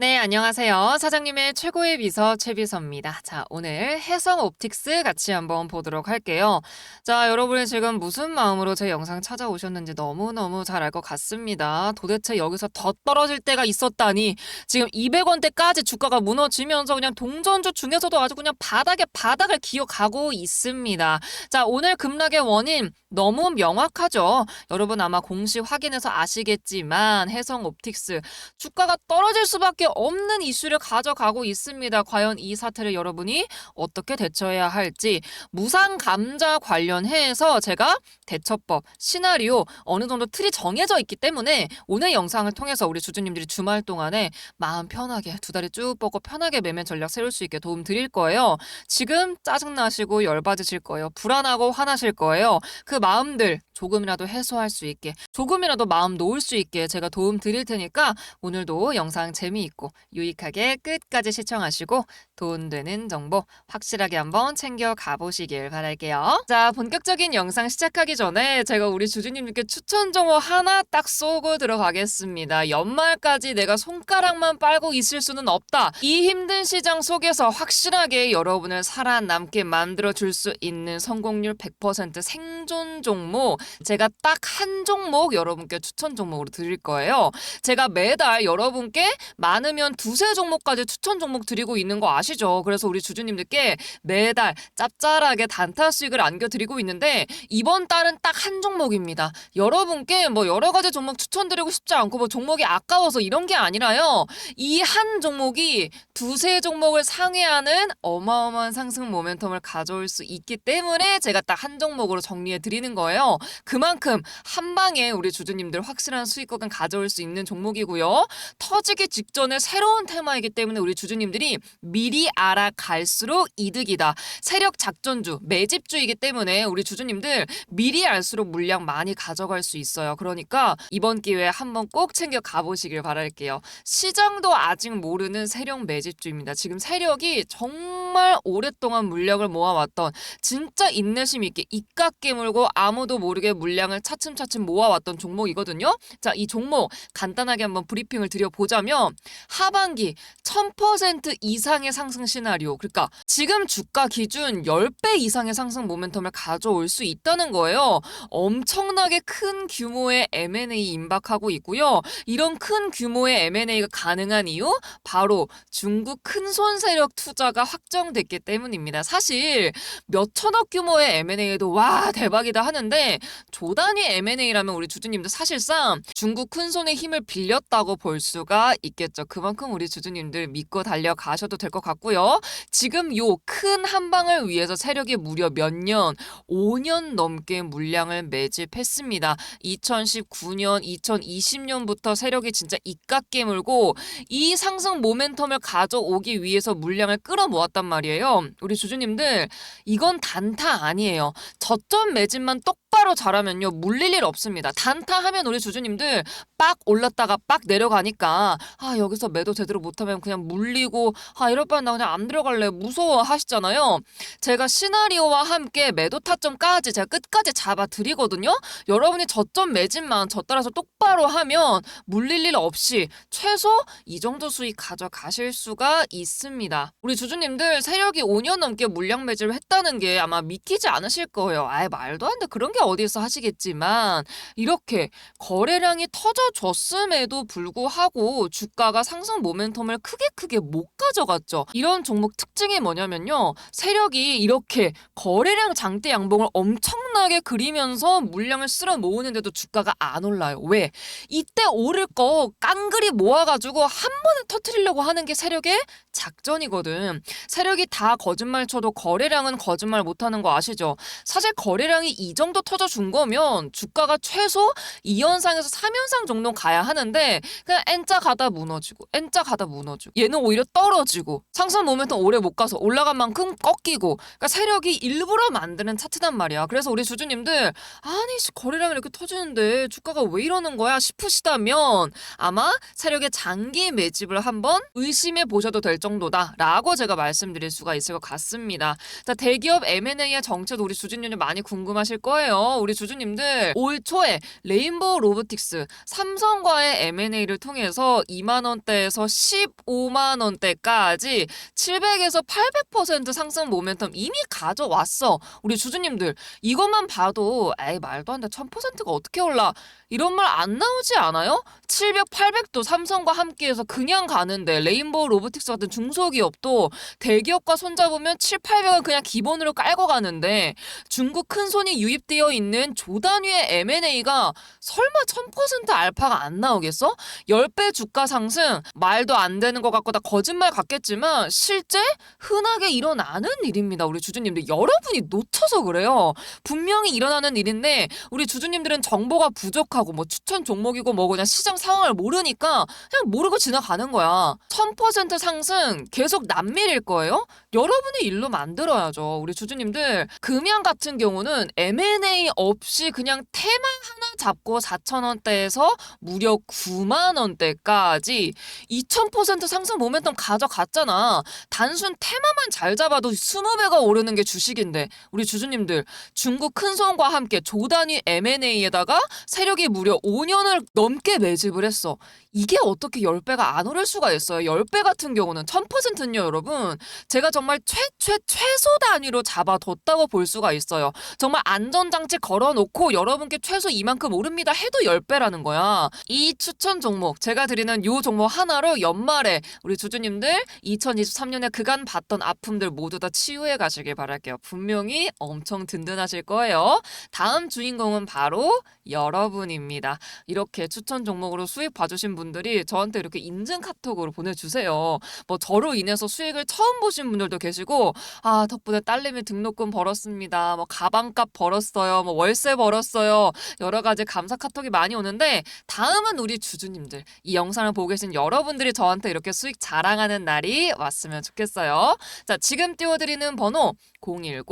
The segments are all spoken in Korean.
네, 안녕하세요. 사장님의 최고의 비서 최비서입니다. 자, 오늘 해성 옵틱스 같이 한번 보도록 할게요. 자, 여러분이 지금 무슨 마음으로 제 영상 찾아오셨는지 너무너무 잘 알 것 같습니다. 도대체 여기서 더 떨어질 때가 있었다니. 지금 200원대까지 주가가 무너지면서 그냥 동전주 중에서도 아주 그냥 바닥에 바닥을 기어가고 있습니다. 자, 오늘 급락의 원인 너무 명확하죠. 여러분 아마 공식 확인해서 아시겠지만 해성 옵틱스 주가가 떨어질 수밖에 없는 이슈를 가져가고 있습니다. 과연 이 사태를 여러분이 어떻게 대처해야 할지 무상 감자 관련해서 제가 대처법, 시나리오 어느 정도 틀이 정해져 있기 때문에 오늘 영상을 통해서 우리 주주님들이 주말 동안에 마음 편하게 두 다리 쭉 뻗고 편하게 매매 전략 세울 수 있게 도움 드릴 거예요. 지금 짜증나시고 열받으실 거예요. 불안하고 화나실 거예요. 그 마음들 조금이라도 해소할 수 있게 조금이라도 마음 놓을 수 있게 제가 도움 드릴 테니까 오늘도 영상 재미있고 유익하게 끝까지 시청하시고 돈 되는 정보 확실하게 한번 챙겨 가보시길 바랄게요. 자, 본격적인 영상 시작하기 전에 제가 우리 주주님들께 추천 정보 하나 딱 쏘고 들어가겠습니다. 연말까지 내가 손가락만 빨고 있을 수는 없다. 이 힘든 시장 속에서 확실하게 여러분을 살아남게 만들어 줄 수 있는 성공률 100% 생존 종목 제가 딱 한 종목 여러분께 추천 종목으로 드릴 거예요. 제가 매달 여러분께 많으면 두세 종목까지 추천 종목 드리고 있는 거 아시죠? 그래서 우리 주주님들께 매달 짭짤하게 단타 수익을 안겨드리고 있는데 이번 달은 딱 한 종목입니다. 여러분께 뭐 여러 가지 종목 추천드리고 싶지 않고 뭐 종목이 아까워서 이런 게 아니라요. 이 한 종목이 두세 종목을 상회하는 어마어마한 상승 모멘텀을 가져올 수 있기 때문에 제가 딱 한 종목으로 정리해 드리는 거예요. 그만큼 한 방에 우리 주주님들 확실한 수익금을 가져올 수 있는 종목이고요. 터지기 직전에 새로운 테마이기 때문에 우리 주주님들이 미리 알아갈수록 이득이다. 세력 작전주, 매집주이기 때문에 우리 주주님들 미리 알수록 물량 많이 가져갈 수 있어요. 그러니까 이번 기회에 한번 꼭 챙겨 가보시길 바랄게요. 시장도 아직 모르는 세력 매집주입니다. 지금 세력이 정말 오랫동안 물량을 모아왔던 진짜 인내심 있게 입각 깨물고 아무도 모르게 물량을 차츰차츰 모아왔던 종목이거든요. 자, 이 종목 간단하게 한번 브리핑을 드려보자면 하반기 1000% 이상의 상승 시나리오. 그러니까 지금 주가 기준 10배 이상의 상승 모멘텀을 가져올 수 있다는 거예요. 엄청나게 큰 규모의 M&A 임박하고 있고요. 이런 큰 규모의 M&A가 가능한 이유 바로 중국 큰손 세력 투자가 확정됐기 때문입니다. 사실 몇 천억 규모의 M&A도 와 대박이다 하는데 조단위 M&A라면 우리 주주님도 사실상 중국 큰손의 힘을 빌렸다고 볼 수가 있겠죠. 그만큼 우리 주주님들 믿고 달려가셔도 될 것 같고요. 지금 요 큰 한방을 위해서 세력이 무려 몇 년, 5년 넘게 물량을 매집했습니다. 2019년, 2020년부터 세력이 진짜 입각 깨물고 이 상승 모멘텀을 가져오기 위해서 물량을 끌어모았단 말이에요. 우리 주주님들 이건 단타 아니에요. 저점 매집 만 똑바로 잘하면요 물릴 일 없습니다. 단타 하면 우리 주주님들 빡 올랐다가 빡 내려가니까 아 여기서 매도 제대로 못하면 그냥 물리고 아 이럴 바엔 나 그냥 안 들어갈래 무서워 하시잖아요. 제가 시나리오와 함께 매도 타점까지 제가 끝까지 잡아 드리거든요. 여러분이 저점 매집만 저 따라서 똑바로 하면 물릴 일 없이 최소 이 정도 수익 가져가실 수가 있습니다. 우리 주주님들 세력이 5년 넘게 물량 매집을 했다는 게 아마 믿기지 않으실 거예요. 아예 말도 안 돼. 그런 게 어디서 하시겠지만 이렇게 거래량이 터져줬음에도 불구하고 주가가 상승 모멘텀을 크게 크게 못 가져갔죠. 이런 종목 특징이 뭐냐면요. 세력이 이렇게 거래량 장대 양봉을 엄청나게 그리면서 물량을 쓸어 모으는데도 주가가 안 올라요. 왜? 이때 오를 거 깡그리 모아가지고 한 번에 터트리려고 하는 게 세력의 작전이거든. 세력이 다 거짓말 쳐도 거래량은 거짓말 못하는 거 아시죠? 사실 거래량이 이 정도 터져준 거면 주가가 최소 2연상에서 3연상 정도 가야 하는데 그냥 N자 가다 무너지고 N자 가다 무너지고 얘는 오히려 떨어지고 상승 모멘텀 오래 못 가서 올라간 만큼 꺾이고 그러니까 세력이 일부러 만드는 차트단 말이야. 그래서 우리 주주님들 아니 씨, 거래량이 이렇게 터지는데 주가가 왜 이러는 거야 싶으시다면 아마 세력의 장기 매집을 한번 의심해 보셔도 될 정도다라고 제가 말씀드릴 수가 있을 것 같습니다. 자, 대기업 M&A의 정체도 우리 주주님들 많이 궁금하 실 거예요. 우리 주주님들 올 초에 레인보우 로보틱스 삼성과의 M&A를 통해서 2만 원대에서 15만 원대까지 700에서 800% 상승 모멘텀 이미 가져왔어. 우리 주주님들 이것만 봐도 에이 말도 안 돼. 1000%가 어떻게 올라? 이런 말 안 나오지 않아요? 700, 800도 삼성과 함께해서 그냥 가는데 레인보우 로보틱스 같은 중소기업도 대기업과 손잡으면 7, 800은 그냥 기본으로 깔고 가는데 중국 큰 손이 유입되어 있는 조단위의 M&A가 설마 1000% 알파가 안 나오겠어? 10배 주가 상승 말도 안 되는 것 같고 다 거짓말 같겠지만 실제 흔하게 일어나는 일입니다. 우리 주주님들 여러분이 놓쳐서 그래요. 분명히 일어나는 일인데 우리 주주님들은 정보가 부족하고 뭐 추천 종목이고 뭐 그냥 시장 상황을 모르니까 그냥 모르고 지나가는 거야. 1000% 상승 계속 남밀일 거예요? 여러분이 일로 만들어야죠. 우리 주주님들 금양 같은 경우는 M&A 없이 그냥 테마 하나 잡고 4,000원대에서 무려 9만 원대까지 2000% 상승 모멘텀 가져갔잖아. 단순 테마만 잘 잡아도 20배가 오르는 게 주식인데 우리 주주님들 중국 큰손과 함께 조단위 M&A에다가 세력이 무려 5년을 넘게 매집을 했어. 이게 어떻게 10배가 안 오를 수가 있어요. 10배 같은 경우는 1000%는요, 여러분. 제가 정말 최 최 최소 단위로 잡아뒀다고 볼 수가 있어요. 정말 안전장치 걸어놓고 여러분께 최소 이만큼 오릅니다 해도 10배라는 거야. 이 추천 종목, 제가 드리는 요 종목 하나로 연말에 우리 주주님들 2023년에 그간 봤던 아픔들 모두 다 치유해 가시길 바랄게요. 분명히 엄청 든든하실 거예요. 다음 주인공은 바로 여러분입니다. 이렇게 추천 종목으로 수익 봐주신 분들이 저한테 이렇게 인증 카톡으로 보내주세요. 뭐 저로 인해서 수익을 처음 보신 분들도 계시고 아 덕분에 딸내미 등록금 벌었습니다. 뭐 가방값 벌었 어요. 뭐 월세 벌었어요. 여러 가지 감사 카톡이 많이 오는데 다음은 우리 주주님들 이 영상을 보고 계신 여러분들이 저한테 이렇게 수익 자랑하는 날이 왔으면 좋겠어요. 자 지금 띄워드리는 번호 010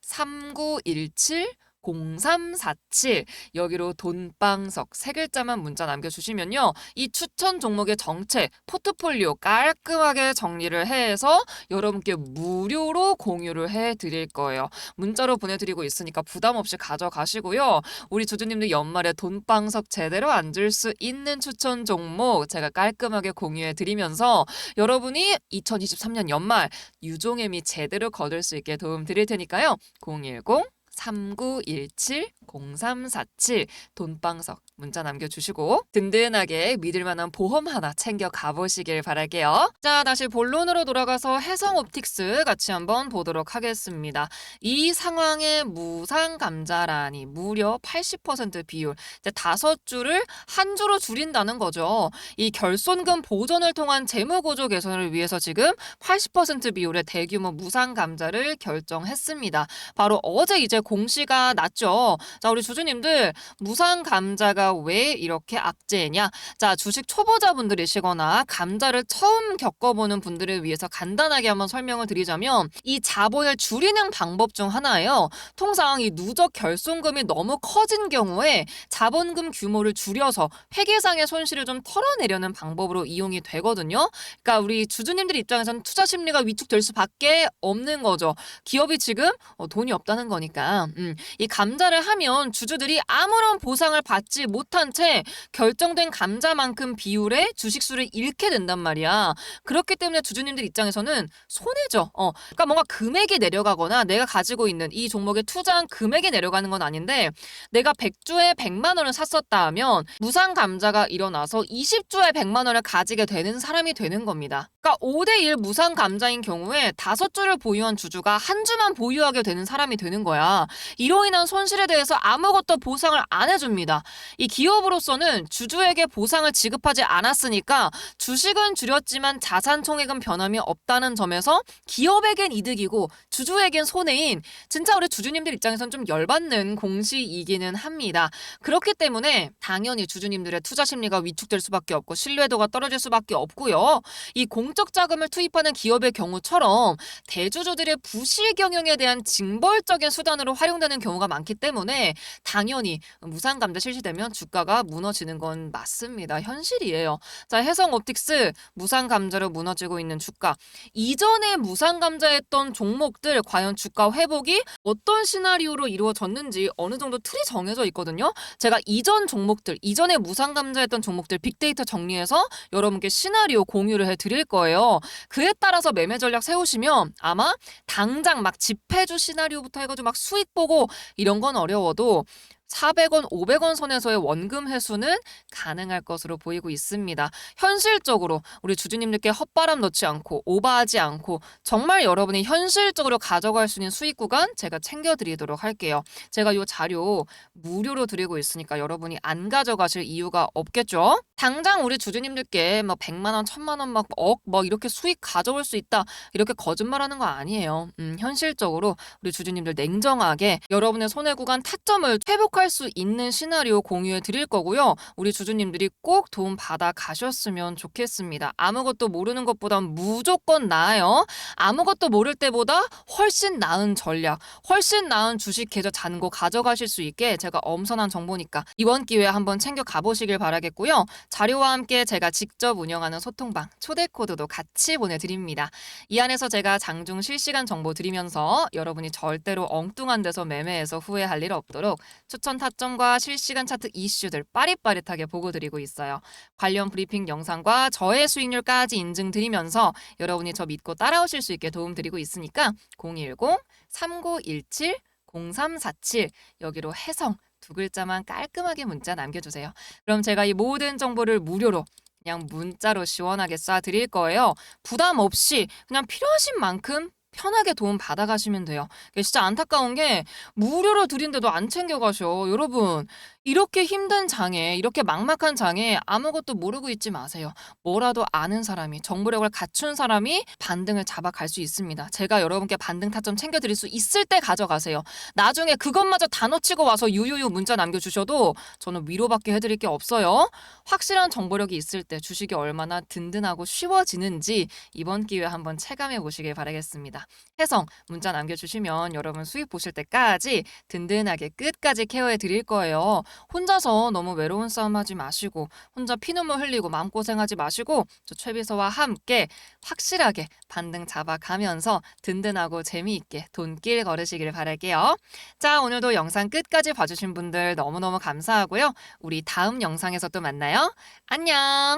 3917 0347 여기로 돈방석 세 글자만 문자 남겨주시면요. 이 추천 종목의 정체, 포트폴리오 깔끔하게 정리를 해서 여러분께 무료로 공유를 해드릴 거예요. 문자로 보내드리고 있으니까 부담 없이 가져가시고요. 우리 주주님들 연말에 돈방석 제대로 앉을 수 있는 추천 종목 제가 깔끔하게 공유해드리면서 여러분이 2023년 연말 유종의 제대로 거둘 수 있게 도움 드릴 테니까요. 010 3917-0347 돈방석 문자 남겨주시고 든든하게 믿을 만한 보험 하나 챙겨 가보시길 바랄게요. 자 다시 본론으로 돌아가서 해성 옵틱스 같이 한번 보도록 하겠습니다. 이 상황의 무상 감자란이 무려 80% 비율 이제 다섯 주를 한 주로 줄인다는 거죠. 이 결손금 보전을 통한 재무 구조 개선을 위해서 지금 80% 비율의 대규모 무상 감자를 결정했습니다. 바로 어제 이제 공시가 났죠. 자, 우리 주주님들 무상 감자가 왜 이렇게 악재냐? 자, 주식 초보자분들이시거나 감자를 처음 겪어보는 분들을 위해서 간단하게 한번 설명을 드리자면 이 자본을 줄이는 방법 중 하나예요. 통상 이 누적 결손금이 너무 커진 경우에 자본금 규모를 줄여서 회계상의 손실을 좀 털어내려는 방법으로 이용이 되거든요. 그러니까 우리 주주님들 입장에서는 투자 심리가 위축될 수밖에 없는 거죠. 기업이 지금 어, 돈이 없다는 거니까 음, 이 감자를 하면 주주들이 아무런 보상을 받지 못한 채 결정된 감자만큼 비율의 주식수를 잃게 된단 말이야. 그렇기 때문에 주주님들 입장에서는 손해죠. 어, 그러니까 뭔가 금액이 내려가거나 내가 가지고 있는 이 종목에 투자한 금액이 내려가는 건 아닌데 내가 100주에 100만 원을 샀었다 하면 무상 감자가 일어나서 20주에 100만 원을 가지게 되는 사람이 되는 겁니다. 그러니까 5대1 무상 감자인 경우에 다섯 주를 보유한 주주가 한 주만 보유하게 되는 사람이 되는 거야. 이로 인한 손실에 대해서 아무것도 보상을 안 해줍니다. 이 기업으로서는 주주에게 보상을 지급하지 않았으니까 주식은 줄였지만 자산 총액은 변함이 없다는 점에서 기업에겐 이득이고 주주에겐 손해인 진짜 우리 주주님들 입장에선 좀 열받는 공시이기는 합니다. 그렇기 때문에 당연히 주주님들의 투자 심리가 위축될 수밖에 없고 신뢰도가 떨어질 수밖에 없고요. 이 공적 자금을 투입하는 기업의 경우처럼 대주주들의 부실 경영에 대한 징벌적인 수단으로 실제로 활용되는 경우가 많기 때문에 당연히 무상 감자 실시되면 주가가 무너지는 건 맞습니다. 현실이에요. 자, 해성 옵틱스 무상 감자로 무너지고 있는 주가. 이전에 무상 감자했던 종목들 과연 주가 회복이 어떤 시나리오로 이루어졌는지 어느 정도 틀이 정해져 있거든요. 제가 이전 종목들, 이전에 무상 감자했던 종목들 빅데이터 정리해서 여러분께 시나리오 공유를 해 드릴 거예요. 그에 따라서 매매 전략 세우시면 아마 당장 막 집회주 시나리오부터 해가지고 막 수익 보고 이런 건 어려워도 400원, 500원 선에서의 원금 회수는 가능할 것으로 보이고 있습니다. 현실적으로 우리 주주님들께 헛바람 넣지 않고 오버하지 않고 정말 여러분이 현실적으로 가져갈 수 있는 수익 구간 제가 챙겨드리도록 할게요. 제가 이 자료 무료로 드리고 있으니까 여러분이 안 가져가실 이유가 없겠죠? 당장 우리 주주님들께 뭐 100만 원, 1000만 원, 막 억, 뭐 이렇게 수익 가져올 수 있다 이렇게 거짓말하는 거 아니에요. 음, 현실적으로 우리 주주님들 냉정하게 여러분의 손해 구간 타점을 회복할 수 있는 시나리오 공유해 드릴 거고요. 우리 주주님들이 꼭 도움 받아 가셨으면 좋겠습니다. 아무것도 모르는 것보단 무조건 나아요. 아무것도 모를 때보다 훨씬 나은 전략, 훨씬 나은 주식 계좌 잔고 가져가실 수 있게 제가 엄선한 정보니까 이번 기회에 한번 챙겨 가보시길 바라겠고요. 자료와 함께 제가 직접 운영하는 소통방 초대 코드도 같이 보내드립니다. 이 안에서 제가 장중 실시간 정보 드리면서 여러분이 절대로 엉뚱한 데서 매매해서 후회할 일 없도록 추천 타점과 실시간 차트 이슈들 빠릿빠릿하게 보고 드리고 있어요. 관련 브리핑 영상과 저의 수익률까지 인증드리면서 여러분이 저 믿고 따라오실 수 있게 도움드리고 있으니까 010-3917-0347 여기로 해성 두 글자만 깔끔하게 문자 남겨주세요. 그럼 제가 이 모든 정보를 무료로 그냥 문자로 시원하게 쏴 드릴 거예요. 부담 없이 그냥 필요하신 만큼 편하게 도움 받아가시면 돼요. 진짜 안타까운 게 무료로 드린데도 안 챙겨가셔. 여러분 이렇게 힘든 장에 이렇게 막막한 장에 아무것도 모르고 있지 마세요. 뭐라도 아는 사람이 정보력을 갖춘 사람이 반등을 잡아갈 수 있습니다. 제가 여러분께 반등 타점 챙겨드릴 수 있을 때 가져가세요. 나중에 그것마저 다 놓치고 와서 유유유 문자 남겨주셔도 저는 위로밖에 해드릴 게 없어요. 확실한 정보력이 있을 때 주식이 얼마나 든든하고 쉬워지는지 이번 기회에 한번 체감해 보시길 바라겠습니다. 해성 문자 남겨주시면 여러분 수익 보실 때까지 든든하게 끝까지 케어해 드릴 거예요. 혼자서 너무 외로운 싸움 하지 마시고 혼자 피눈물 흘리고 마음고생하지 마시고 저 최비서와 함께 확실하게 반등 잡아가면서 든든하고 재미있게 돈길 걸으시길 바랄게요. 자 오늘도 영상 끝까지 봐주신 분들 너무너무 감사하고요. 우리 다음 영상에서 또 만나요. 안녕